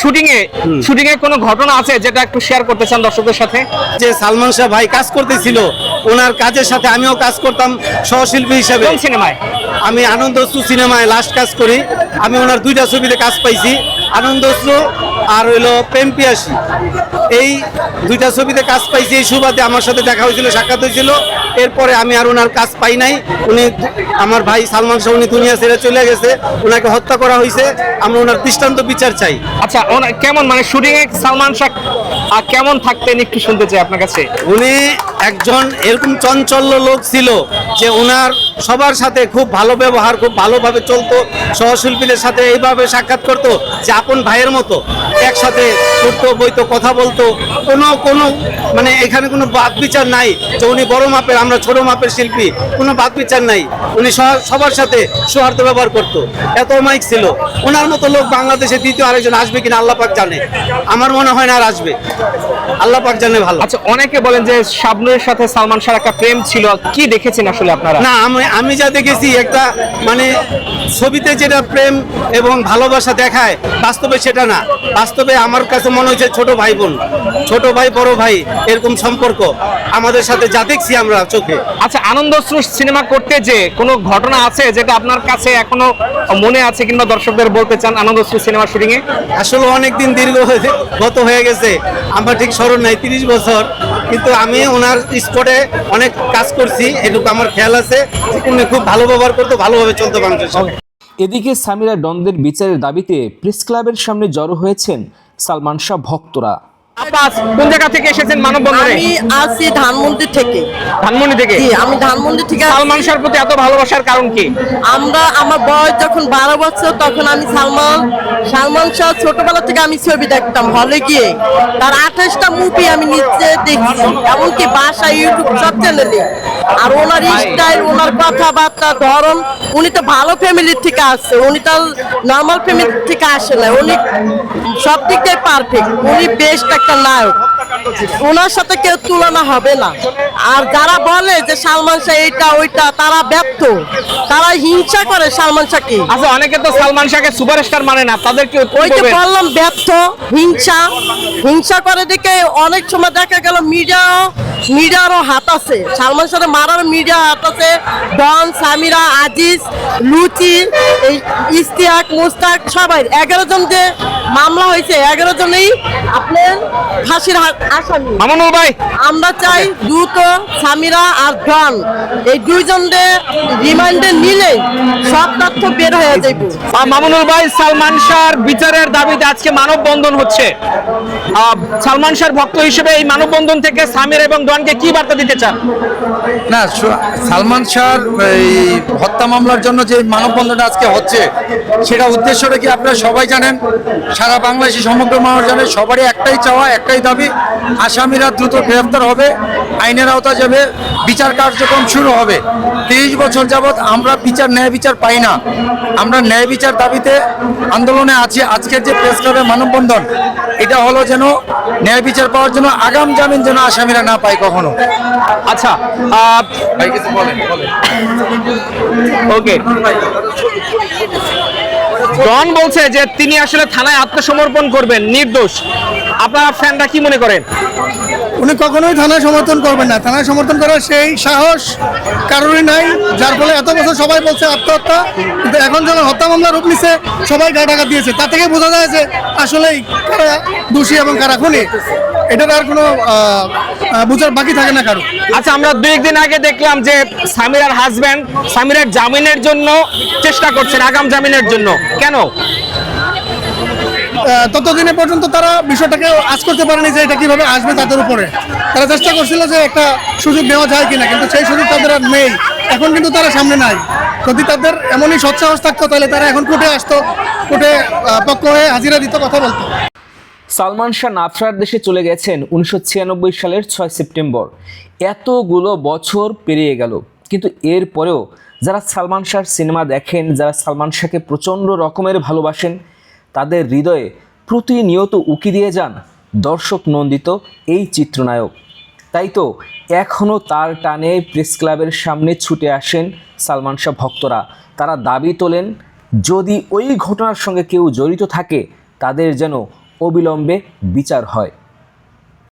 Shooting এ shooting এ কোনো ঘটনা আছে যেটা একটু শেয়ার করতে চান দর্শকদের সাথে? যে সালমান শাহ ভাই কাজ করতেছিল ওনার কাজের সাথে আমিও কাজ করতাম সহশিল্পী হিসেবে। কোন সিনেমায় আমি আনন্দ সিনেমায় লাস্ট কাজ করি। আমি ওনার দুইটা ছবিতে কাজ পাইছি। আনন্দশ্রু আর হইল প্রেম পিয়াসী। এই দুইটা ছবিতে কাজ পাইছি এই সুবাদে আমার সাথে দেখা হয়েছিল সাক্ষাৎ হয়েছিল। এরপরে আমি আর ওনার কাজ পাই নাই। উনি আমার ভাই সালমান শাহ উনি দুনিয়া ছেড়ে চলে গেছে। ওনাকে হত্যা করা হয়েছে। আমরা ওনার দৃষ্টান্ত বিচার চাই। আচ্ছা কেমন মানে শুটিং এ সালমান শাহ কেমন থাকতেন একটু শুনতে চাই আপনার কাছে? উনি একজন এরকম চঞ্চল্য লোক ছিল যে ওনার সবার সাথে খুব ভালো ব্যবহার, খুব ভালোভাবে চলতো, সহশিল্পীদের সাথে এইভাবে সাক্ষাৎ করতো যে আপন ভাইয়ের মতো। একসাথে করতো বইতো, কথা বলতো। কোনো কোনো মানে এখানে কোনো বাদ বিচার নাই যে উনি বড় মাপের, আমরা ছোট মাপের শিল্পী। কোনো বাদ বিচার নাই। উনি সবার সাথে সৌহার্দ্য ব্যবহার করতো। এত মাইক ছিল। ওনার মতো লোক বাংলাদেশে দ্বিতীয় আরেকজন আসবে কিনা আল্লাহ পাক জানে। আমার মনে হয় না আর আসবে। আল্লাহ পাক জানে ভালো। আচ্ছা অনেকে বলেন যে শাবনুরের সাথে সালমান শাহর একটা প্রেম ছিল। কি দেখেছেন আসলে আপনারা? না আমি আমি যা দেখেছি একটা মানে ছবিতে যেটা প্রেম এবং ভালোবাসা দেখায় বাস্তবে সেটা না। বাস্তবে আমার কাছে মনে হচ্ছে ছোট ভাই বোন ছোট ভাই বড় ভাই এরকম সম্পর্ক আমাদের সাথে যা দেখছি আমরা চোখে। আচ্ছা আনন্দশ্রু সিনেমা করতে যে কোনো ঘটনা আছে যেটা আপনার কাছে এখনও মনে আছে কিংবা দর্শকদের বলতে চান আনন্দশ্রু সিনেমা শুটিং এ আসলে অনেকদিন দীর্ঘ গত হয়ে গেছে। আমার ঠিক স্মরণ নাই তিরিশ বছর। কিন্তু আমি ওনার স্পটে অনেক কাজ করছি, এটুকু আমার খেয়াল আছে উনি খুব ভালো ব্যবহার করতো, ভালোভাবে চলতে মানুষের এদিকে সামিরা ডনদের বিচারের দাবিতে প্রেস ক্লাবের সামনে জড়ো হয়েছেন সালমান শাহ ভক্তরা। আপা কোন জায়গা থেকে এসেছেন মানববন্ধনে? আমি আসি ধানমন্ডি থেকে। ধানমন্ডি থেকে? জি আমি ধানমন্ডি থেকে সালমান শাহর প্রতি এত ভালোবাসার কারণ কি? আমরা আমার বয়স যখন বারো বছর তখন আমি সালমান সালমান শাহ ছোটবেলা থেকে আমি ছবি দেখতাম হলে গিয়ে। তার আঠাশটা মুভি আমি নিচে দেখছি এমনকি বাসা ইউটিউব সব চ্যানেলে আর ওনার স্টাইল ওনার কথাবার্তা ধরন উনি তো ভালো ফ্যামিলির থেকে আসছে উনি তো নর্মাল ফ্যামিলি থেকে আসে না। উনি সব দিক দিয়ে পারফেক্ট উনি বেস্ট একটা নায়ক ওনার সাথে কেউ তুলনা হবে না। আর যারা বলে যে সালমান শাহ এইটা ওইটা তারা ব্যর্থ। তারা হিংসা করে সালমান শাহকে। আচ্ছা অনেকে তো সালমান শাহকে সুপারস্টার মানে না তাদেরকে ওই যে বললাম ব্যর্থ হিংসা। হিংসা করে দেখে অনেক সময় দেখা গেল মিডিয়া মিডিয়ারও হাত আছে। সালমান শাহের মারার মিডিয়া হাত আছে। ডন সামিরা আজিজ লুচি ইস্তিয়াক মুস্তাক সবাই। এগারো জন যে মামলা হয়েছে এগারো জনেই আপনার ফাঁসির আসামি। মামুনুল ভাই। আমরা চাই দ্রুত সামিরা আর ডন এই দুইজনদের রিমান্ডে নিলে সব তথ্য বের হয়ে যাইব। মামুনুল ভাই সালমান শাহর বিচারের দাবিতে আজকে মানববন্ধন হচ্ছে। আহ, সালমান শাহর ভক্ত হিসেবে এই মানববন্ধন থেকে সামির এবং ডনকে কি বার্তা দিতে চান? না সালমান শাহর এই হত্যা মামলার জন্য যে মানববন্ধনটা আজকে হচ্ছে সেটা উদ্দেশ্যটা কি আপনারা সবাই জানেন সারা বাংলাদেশি সমগ্র মানুষ জানে সবারই একটাই চাওয়া একটাই দাবি আসামিরা দ্রুত গ্রেফতার হবে আইনের আওতা যাবে বিচার কার্যক্রম শুরু হবে। তিরিশ বছর যাবৎ আমরা বিচার ন্যায় বিচার পাই না। আমরা ন্যায় বিচার দাবিতে আন্দোলনে আছি। আজকের যে প্রেস ক্লাবের মানববন্ধন এটা হলো যেন ন্যায় বিচার পাওয়ার জন্য আগাম জামিন যেন আসামিরা না পায় কখনো। আচ্ছা ওকে। ডন বলছে যে তিনি আসলে থানায় আত্মসমর্পণ করবেন নির্দোষ। আপনারা ফ্যানরা কি মনে করেন? উনি কখনোই থানায় সমর্থন করবেন না। থানায় সমর্থন করার সেই সাহস কারোরই নাই যার ফলে এত বছর সবাই বলছে আত্মহত্যা কিন্তু এখন যখন হত্যা মামলা রূপ নিচ্ছে সবাই গা টাকা দিয়েছে। তা থেকে বোঝা যায় যে আসলেই কারা দোষী এবং কারা খুনি। এটার আর কোনো বোঝার বাকি থাকে না কারও। আচ্ছা আমরা দুই একদিন আগে দেখলাম যে সামিরার হাজব্যান্ড সামিরার জামিনের জন্য চেষ্টা করছেন আগাম জামিনের জন্য। কেন? ততদিনে পর্যন্ত তারা বিষয়টাকে আজ করতে পারেনি যে এটা কীভাবে আসবে তাদের উপরে। তারা চেষ্টা করছিল যে একটা সুযোগ নেওয়া যায় কিনা, কিন্তু সেই সুযোগ তাদের আর নেই। এখন কিন্তু তারা সামনে নাই। যদি তাদের এমনই সৎসাহস থাকতো, তাহলে তারা এখন কোর্টে আসতো, কোর্টে পক্ষ হয়ে হাজিরা দিত, কথা বলতো। সালমান শাহ নাফরার দেশে চলে গেছেন উনিশশো ছিয়ানব্বই সালের ছয় সেপ্টেম্বর। এতগুলো বছর পেরিয়ে গেল, কিন্তু এরপরেও যারা সালমান শাহর সিনেমা দেখেন, যারা সালমান শাহকে প্রচণ্ড রকমের ভালোবাসেন তাদের হৃদয়ে প্রতিনিয়ত উকি দিয়ে যান দর্শক নন্দিত এই চিত্রনায়ক। তাই তো এখনও তার টানে প্রেস ক্লাবের সামনে ছুটে আসেন সালমান শাহ ভক্তরা। তারা দাবি তোলেন, যদি ওই ঘটনার সঙ্গে কেউ জড়িত থাকে, তাদের যেন অবিলম্বে বিচার হয়।